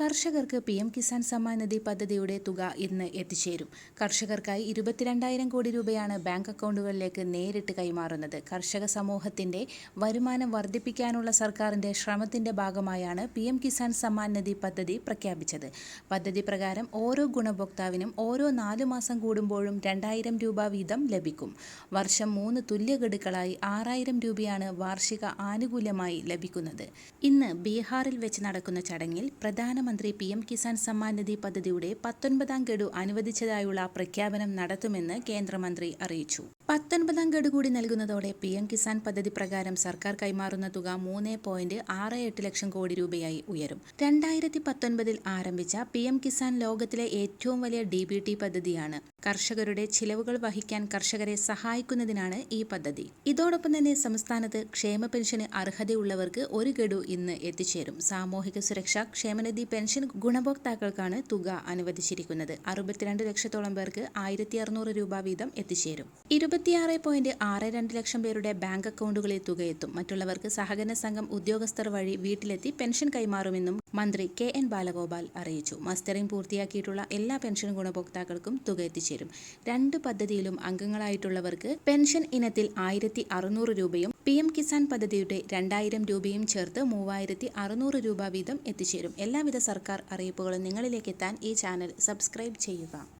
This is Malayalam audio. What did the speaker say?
കർഷകർക്ക് പി എം കിസാൻ സമ്മാൻ നിധി പദ്ധതിയുടെ തുക ഇന്ന് എത്തിച്ചേരും. കർഷകർക്കായി ഇരുപത്തിരണ്ടായിരം കോടി രൂപയാണ് ബാങ്ക് അക്കൗണ്ടുകളിലേക്ക് നേരിട്ട് കൈമാറുന്നത്. കർഷക സമൂഹത്തിന്റെ വരുമാനം വർദ്ധിപ്പിക്കാനുള്ള സർക്കാരിന്റെ ശ്രമത്തിന്റെ ഭാഗമായാണ് പി എം കിസാൻ സമ്മാൻ നിധി പദ്ധതി പ്രഖ്യാപിച്ചത്. പദ്ധതി പ്രകാരം ഓരോ ഗുണഭോക്താവിനും ഓരോ നാലു മാസം കൂടുമ്പോഴും രണ്ടായിരം രൂപ വീതം ലഭിക്കും. വർഷം മൂന്ന് തുല്യ ഗഡുക്കളായി ആറായിരം രൂപയാണ് വാർഷിക ആനുകൂല്യമായി ലഭിക്കുന്നത്. ഇന്ന് ബീഹാറിൽ വെച്ച് നടക്കുന്ന ചടങ്ങിൽ പ്രധാനമന്ത്രി പി എം കിസാൻ സമ്മാൻ നിധി പദ്ധതിയുടെ പത്തൊൻപതാം ഗഡു അനുവദിച്ചതായുള്ള പ്രഖ്യാപനം നടത്തുമെന്ന് കേന്ദ്രമന്ത്രി അറിയിച്ചു. പത്തൊൻപതാം ഗഡു കൂടി നൽകുന്നതോടെ പി എം കിസാൻ പദ്ധതി പ്രകാരം സർക്കാർ കൈമാറുന്ന തുക മൂന്ന് പോയിന്റ് ആറ് എട്ട് ലക്ഷം കോടി രൂപയായി ഉയരും. രണ്ടായിരത്തി പത്തൊൻപതിൽ ആരംഭിച്ച പി എം കിസാൻ ലോകത്തിലെ ഏറ്റവും വലിയ ഡി ബി ടി പദ്ധതിയാണ്. കർഷകരുടെ ചിലവുകൾ വഹിക്കാൻ കർഷകരെ സഹായിക്കുന്നതിനാണ് ഈ പദ്ധതി. ഇതോടൊപ്പം തന്നെ സംസ്ഥാനത്ത് ക്ഷേമ പെൻഷന് അർഹതയുള്ളവർക്ക് ഒരു ഗഡു ഇന്ന് എത്തിച്ചേരും. സാമൂഹിക സുരക്ഷാ ക്ഷേമനിധി പെൻഷൻ ഗുണഭോക്താക്കൾക്കാണ് തുക അനുവദിച്ചിരിക്കുന്നത്. അറുപത്തിരണ്ട് ലക്ഷത്തോളം പേർക്ക് ആയിരത്തി അറുന്നൂറ് രൂപ വീതം എത്തിച്ചേരും. ഇരുപത്തിയാറ് പോയിന്റ് ആറ് രണ്ട് ലക്ഷം പേരുടെ ബാങ്ക് അക്കൗണ്ടുകളിൽ തുകയെത്തും. മറ്റുള്ളവർക്ക് സഹകരണ സംഘം ഉദ്യോഗസ്ഥർ വഴി വീട്ടിലെത്തി പെൻഷൻ കൈമാറുമെന്നും മന്ത്രി കെ എൻ ബാലഗോപാൽ അറിയിച്ചു. മസ്റ്ററിംഗ് പൂർത്തിയാക്കിയിട്ടുള്ള എല്ലാ പെൻഷൻ ഗുണഭോക്താക്കൾക്കും തുക എത്തിച്ചേരും. രണ്ട് പദ്ധതിയിലും അംഗങ്ങളായിട്ടുള്ളവർക്ക് പെൻഷൻ ഇനത്തിൽ ആയിരത്തി അറുന്നൂറ് രൂപയും പി എം കിസാൻ പദ്ധതിയുടെ രണ്ടായിരം രൂപയും ചേർത്ത് മൂവായിരത്തി അറുന്നൂറ് രൂപ വീതം എത്തിച്ചേരും. എല്ലാവിധ സർക്കാർ അറിയിപ്പുകളും നിങ്ങളിലേക്ക് എത്താൻ ഈ ചാനൽ സബ്സ്ക്രൈബ് ചെയ്യുക.